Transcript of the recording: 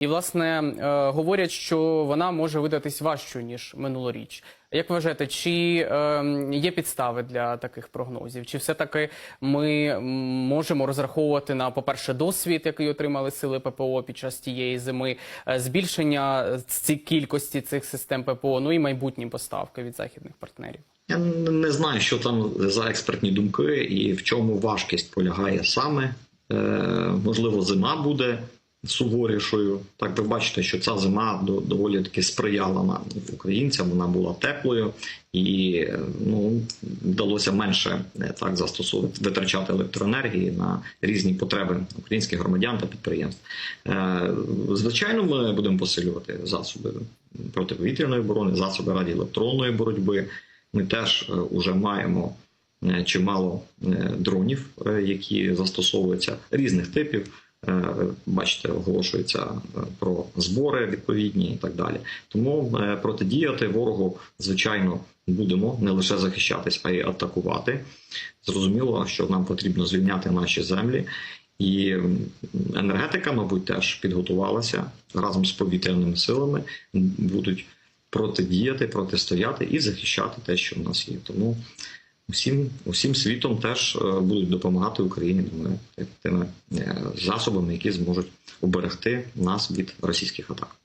І, власне, е, говорять, що вона може видатись важчою, ніж минулоріч. Як вважаєте, чи е, є підстави для таких прогнозів? Чи все-таки ми можемо розраховувати на, по-перше, досвід, який отримали сили ППО під час тієї зими, е, збільшення ці кількості цих систем ППО, ну і майбутні поставки від західних партнерів? Я не знаю, що там за експертні думки і в чому важкість полягає саме. Е, можливо, зима буде суворішою. Так ви бачите, що ця зима до- доволі таки сприяла нам українцям. Вона була теплою і е, ну вдалося менше е, так застосовувати витрачати електроенергії на різні потреби українських громадян та підприємств. Е, звичайно, ми будемо посилювати засоби протиповітряної оборони, засоби радіоелектронної боротьби. Ми теж вже маємо е, чимало е, дронів, е, які застосовуються різних типів. Е, Бачите, оголошується е, про збори відповідні і так далі. Тому е, протидіяти ворогу, звичайно, будемо не лише захищатись, а й атакувати. Зрозуміло, що нам потрібно звільняти наші землі. І енергетика, мабуть, теж підготувалася разом з повітряними силами, будуть протидіяти, протистояти і захищати те, що в нас є. Тому усім, усім світом теж е, будуть допомагати Україні тими е, засобами, які зможуть уберегти нас від російських атак.